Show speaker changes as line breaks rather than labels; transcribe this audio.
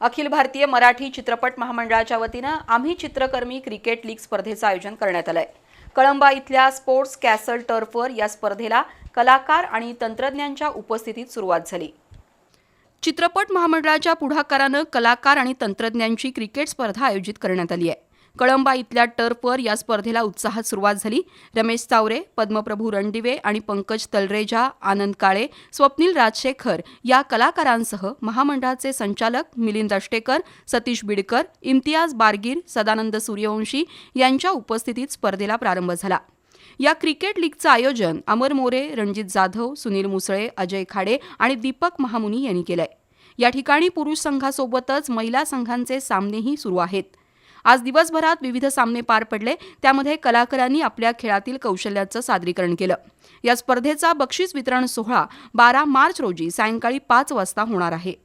अखिल भारतीय मराठी चित्रपट महामंडळाच्या वतीनं आम्ही चित्रकर्मी क्रिकेट लीग स्पर्धेचं आयोजन करण्यात आलंय. कळंबा इथल्या स्पोर्ट्स कॅसल टर्फवर या स्पर्धेला कलाकार आणि तंत्रज्ञांच्या उपस्थितीत सुरुवात झाली. चित्रपट महामंडळाच्या पुढाकारानं कलाकार आणि तंत्रज्ञांची क्रिकेट स्पर्धा आयोजित करण्यात आली आहे. कळंबा इथल्या टर्फवर या स्पर्धेला उत्साहात सुरुवात झाली. रमेश तावरे पद्मप्रभू रणदिवे आणि पंकज तलरेजा आनंद काळे स्वप्नील राजशेखर या कलाकारांसह महामंडळाचे संचालक मिलिंद अष्टेकर सतीश बिडकर इम्तियाज बारगीर सदानंद सूर्यवंशी यांच्या उपस्थितीत स्पर्धेला प्रारंभ झाला. या क्रिकेट लीगचं आयोजन अमर मोरे रणजित जाधव सुनील मुसळे अजय खाडे आणि दीपक महामुनी यांनी केलंय. या ठिकाणी पुरुष संघासोबतच महिला संघांचे सामनेही सुरू आहेत. आज दिवसभरात विविध सामने पार पडले. त्यामध्ये कलाकारांनी आपल्या खेळातील कौशल्याचं सादरीकरण केलं. या स्पर्धेचा बक्षीस वितरण सोहळा बारा मार्च रोजी सायंकाळी पाच वाजता होणार आहे.